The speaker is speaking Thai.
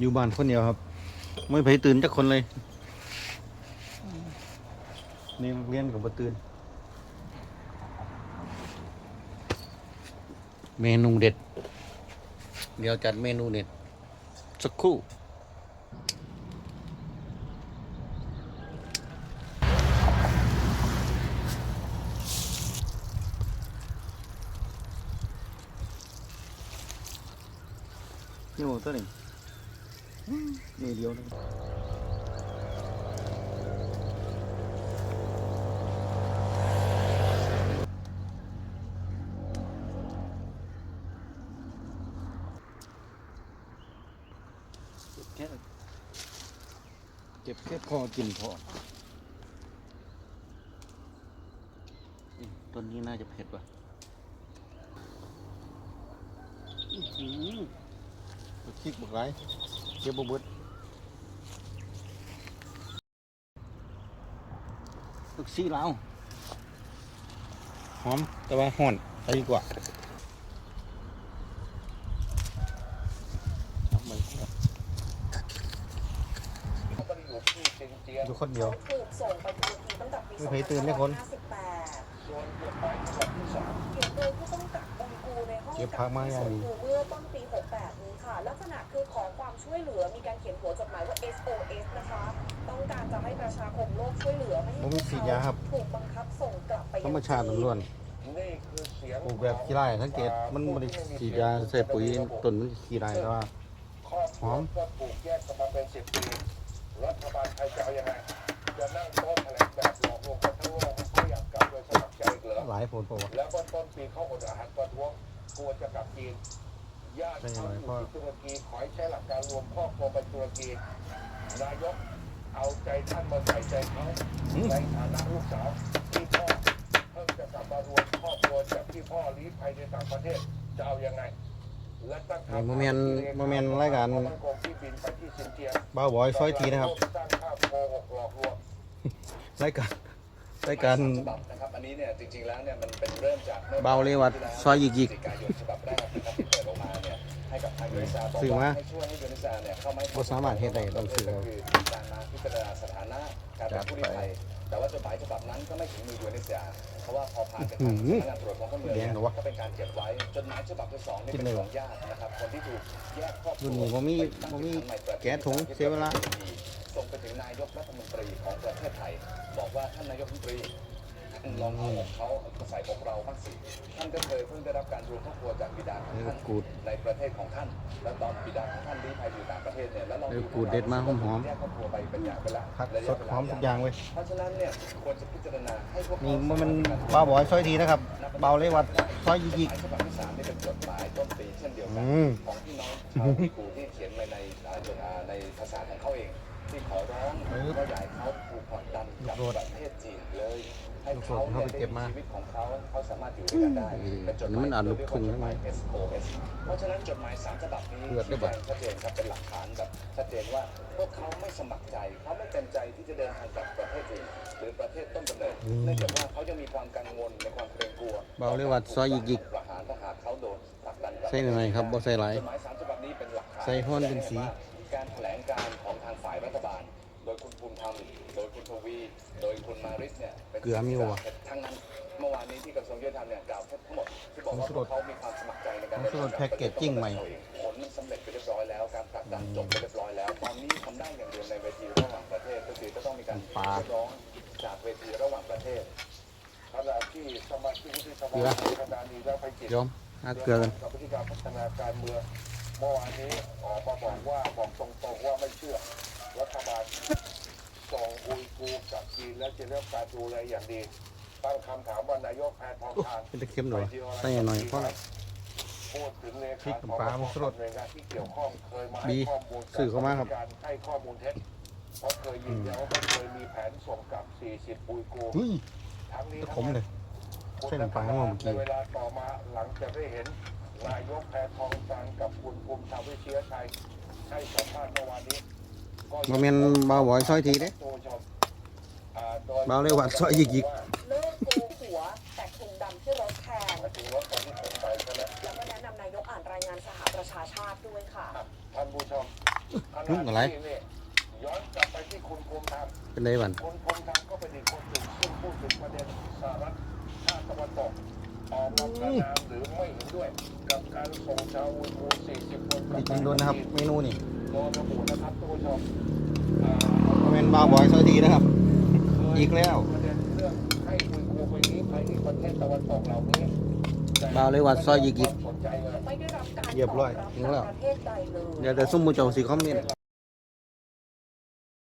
อยู่บ้านคนเดียวครับ ไม่ไปตื่นจักคนเลย นี่เรียนกับบตื่น เมนูเด็ด เดี๋ยวจัดเมนูเด็ด สักครู่นี่หมดตัวหนึ่ง นี่เดียวนึงเก็บแค่เก็บแค่พอกินพออืมต้นนี้น่าจะเผ็ดว่ะอื้อหือบักพริกบักไรเก็บบ่เบิดลูกซี่ลาวหอมแต่ว่าห่อนไปดีกว่าเอาไปครับอยู่คนเดียว ถูกส่งไปตุรกีตั้งแต่ปีไม่เคยตื่นเลยคน2558เขียนโดยผู้กำกับบังกูในห้อง เก็บพักมาอย่างดีเมื่อต้นปี 68 นี้ค่ะ ลักษณะคือขอความช่วยเหลือ มีการเขียนหัวจดหมายว่า SOS นะคะ ต้องการจะให้ประชาคมโลกช่วยเหลือไม่ให้บ่มีฉีดยาครับถูกบังคับส่งกลับไปยังธรรมชาติล้วนนี่คือเสียงๆปลูกแบบขี้ไร่สังเกตมันไม่ได้ฉีดยาใส่ปุ๋ยต้นมันขี้ไร่แต่ว่า ครอบครัวก็ปลูกแยกกันมาเป็นสิบปีรัฐบาลไทยจะเอายังไงจะนั่งโต๊ะแถลงแบบหลอกลวงกันทั้งโลกเขาอยากกลับโดยสมัครใจเหรอหลายผลตัวแล้วก็ต้นปีเขาอดอาหารประท้วง กลัวจะกลับจีนญาติเขาอยู่ที่ตุรกีขอให้ใช้หลักการรวมครอบครัวไปตุรกีนายกเอาใจท่านมาใส่ใจเขาอืมในฐานะลูกสาวที่พ่อเพิ่งจะกลับมารวมครอบครัวจากที่พ่อลี้ภัยในต่างประเทศจะเอายังไงและตั้งนี่โมเมนต์โมเมนต์รายการความมั่นคงที่บินไปที่ซินเจียบ้าวบอยซอยทีนะครับสร้างภาพโกหกหลอกลวงรายการ รายการฉบับนะครับอันนี้เนี่ยจริงๆแล้วเนี่ยมันเป็นเริ่มจากมื่เบาเลยวัดซอยหยิกๆพฤศจิกายนฉบับแรกนะครับที่เปิดออกมาเนี่ยให้กับทางยูนิซาบอกซื้อมาว่าให้ช่วยให้ยูนิซาเนี่ยเข้ามาให้บ่สามารถเฮ็ดได้ต้องซื้อเอาคือการมาพิจารณาสถานะการเป็นผู้ลี้ภัยแต่ว่าจดหมายฉบับนั้นก็ไม่ถึงมือยูนิซาเพราะว่าพอผ่านไปทางสำนักงานตรวจคนเข้าเมืองแดเนี่งยเหรอวะก็เป็นการเก็บไว้จดหมายฉบับที่สองนี่กิเป็นนเลยขเหรอองญาตินะครับคนที่ถูกแยกครอบครัวรุ่นนี้บ่มีบ่มีแก๊สถุงเสียเวลา ส่งไปถึงนายกรัฐมนตรีของประเทศไทย บอกว่าท่านนายกรัฐมนตรีท่านลองเอาของเขามาใส่ของเราบ้างสิท่านก็เคยเพิ่งได้รับการรวมครอบครัวจากบิดาของท่านกูดในประเทศของท่าน แล้วตอนบิดาของท่านลี้ภัยอยู่ต่างประเทศเนี่ยแล้วลองเอดูอกูดเด็ดมากหอมๆแยกครอบครัวไปเป็นอย่างไปละผักระสยะดเวหลาอมทุกอย่างเว้ยเพราะฉะนั้นเนี่ยควรจะพิจารณาให้พวกนี่มันบ้าวบอยซอยทีนะครับเบาเลยวัดซอยหยิกหมายฉบับที่สามนี่เป็นจดหมายต้นปีเช่นเดียวๆกัอืนมของพี่น้องชาวอีกูที่เขียนไว้ในอ่าจดอ่าในภาษาของเขาเอง ที่ขอร้องปึ๊บว่าอยากให้เขาถูกผลักดันกลับลูกโดดประเทศจีนเลย ให้ลูกโดเขาดเข้าเนี่ยไปเก็บมาได้ชีวิตของเขาเขาสามารถอยู่ด้วยกันได้อืมเป็นจดหนี่มายมันอ่านลูกทุ่งเรียกว่าจดหมายใช่ไหม SOS เพราะฉะนั้นจดหมายสามฉบับนี้เลือดด้วยบ่ชี้แจงชัดเจนครับเป็นหลักฐานแบบชัดเจนว่าพวกเขาไม่สมัครใจเขาไม่เต็มใจที่จะเดินทางกลับประเทศจีนหรือประเทศต้นกำเนิดเนื่องจากว่าเขายังมีความกังวลในความเกรงกลัวเบาเลยวัดซอยหยิกประหารถ้าหากเขาโดนผลักดันกลับใส่หน่อยๆครับบ่ใส่หลายจดหมายสามฉบับนี้เป็นหลักฐานใส่ฮ้อนเป็นสี ยคุณภูมิธรรมโดยคุณทวีโดยคุณมาริสเนี่ยป็นเกลือมีบ่วะทั้งนั้นเมื่อวานนี้ที่กระทรวงยุติธรรมเนี่ยกล่าวทั้งหมดที่บอกว่าผมสรุปเขามีความสมัครใจในการผมสรุปแพ็กเกจจิ้งใหม่ผลมันสำเร็จไปเรียบร้อยแล้วการผลักดันจบไปเรียบร้อยแล้วตอนนี้ทำได้อย่างเดียวในเวทีระหว่างประเทศก็คือจะต้องมีการปลาเรียกร้องจากเวทีระหว่างประเทศขณะที่สมาชิกวุฒิสเกลือภาขณะนี้แล้วไปจิตยอมหาเกลือกันกับพฤติการพัฒนาการเมืองเมื่อวานนี้ออกมาบอกว่าบอกตรงๆว่าไม่เชื่อรัฐบาล ส่งอุยกูร์กลับจีนและจะเริ่มการดูแลอย่างดีตั้งคำถามว่านายกแพทองทานเป็นตะเค็มหน่อยใส่หน่อยเพราะอะไรพูดถึงเลพริขากน้ำปลามันสลดหน่วยงานที่เกี่ยวข้องเคยมาบีให้ข้อมูลสื่อเข้ามาครับการให้ข้อมูลเท็จเพราะเคยยืนยันว่าไม่เคยมีแผนส่งกลับ 40 อุยกูร์เฮ้ยทั้งนี้ตะทั้ขงมนั้นเลยเส้นปลาเมื่อกี้ในเวลาต่อมาหลังจากได้เห็นนายกแพทองทานกับคุณภูมิธรรมวิเชียชัยให้สัมภาษณ์เมื่อวานนี้ก็ บ่เม่นบ่าวบอยซอยทีเด้บ่าวเลยวัดซอยยิกยิกนุ่งอะไรย้อนกลับไปที่คุณภูมธรรมเป็นไรบ้างคุณภูมธรรมก็เป็นอีกคนหนึ่งซึ่งพูดถึงประเด็นสหรัฐชาติตะวันตก นี่จังด้วยนะครับ เมนูนี่เมนบาร์บอยซอยดีนะครับ อีกแล้วบาวเลยวัดซอยยีกิกเหยียบร้อยถึงแล้วเดี๋ยวแต่ซุ่มมูเจ้าสีคอมเมนต์